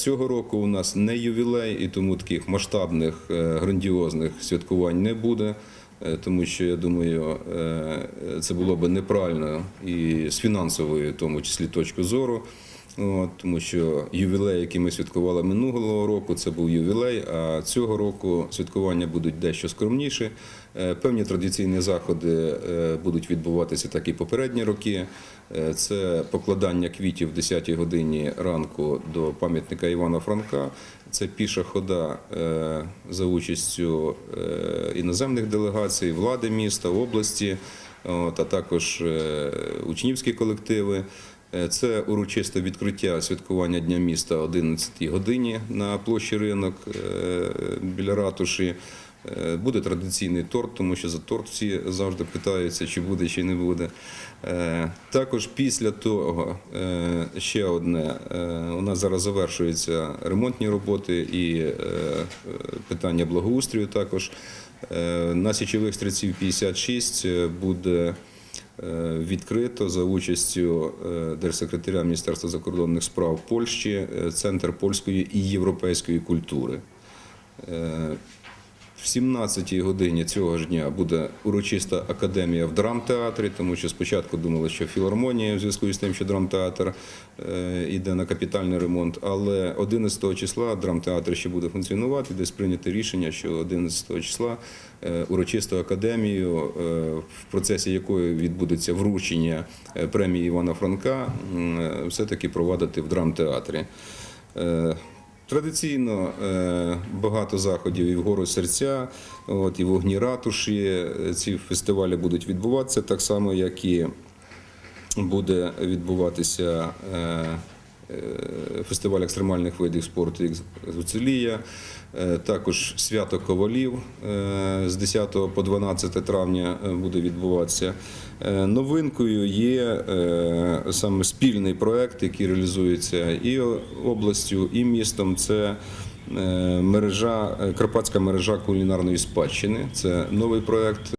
Цього року у нас не ювілей, і тому таких масштабних е, грандіозних святкувань не буде. е, Тому що я думаю, е, це було би неправильно і з фінансової, в тому числі, точки зору. От, тому що ювілей, який ми святкували минулого року, це був ювілей. А цього року святкування будуть дещо скромніші. Е, Певні традиційні заходи е, будуть відбуватися так і попередні роки. Е, Це покладання квітів в 10-й годині ранку до пам'ятника Івана Франка. Це піша хода за участю іноземних делегацій, влади міста, області, а також учнівські колективи. Е, Це урочисте відкриття святкування Дня міста о 11 годині на площі ринок е, біля ратуші. Е, Буде традиційний торт, тому що за торт всі завжди питаються, чи буде, чи не буде. Також після того ще одне. У нас зараз завершуються ремонтні роботи і питання благоустрою також. На січових стрільців 56 буде відкрито за участю е, держсекретаря Міністерства закордонних справ Польщі е, Центр польської і європейської культури. Е, В 17-й годині цього ж дня буде урочиста академія в драмтеатрі, тому що спочатку думали, що філармонія в зв'язку з тим, що драмтеатр е, йде на капітальний ремонт. Але 11 числа драмтеатр ще буде функціонувати, десь прийнято рішення, що 11 числа е, урочисту академію, е, в процесі якої відбудеться вручення е, премії Івана Франка, е, все-таки провадити в драмтеатрі. Традиційно е, багато заходів і в гору серця, от, і вогні ратуші. Е, Ці фестивалі будуть відбуватися так само, як і буде відбуватися е, фестиваль екстремальних видів спорту «Ікс Гуцулія», е, також свято ковалів е, з 10 по 12 травня е, буде відбуватися. Е, Новинкою є е, саме спільний проект, який реалізується і областю, і містом. Це е, мережа, е, карпатська мережа кулінарної спадщини. Це новий проект.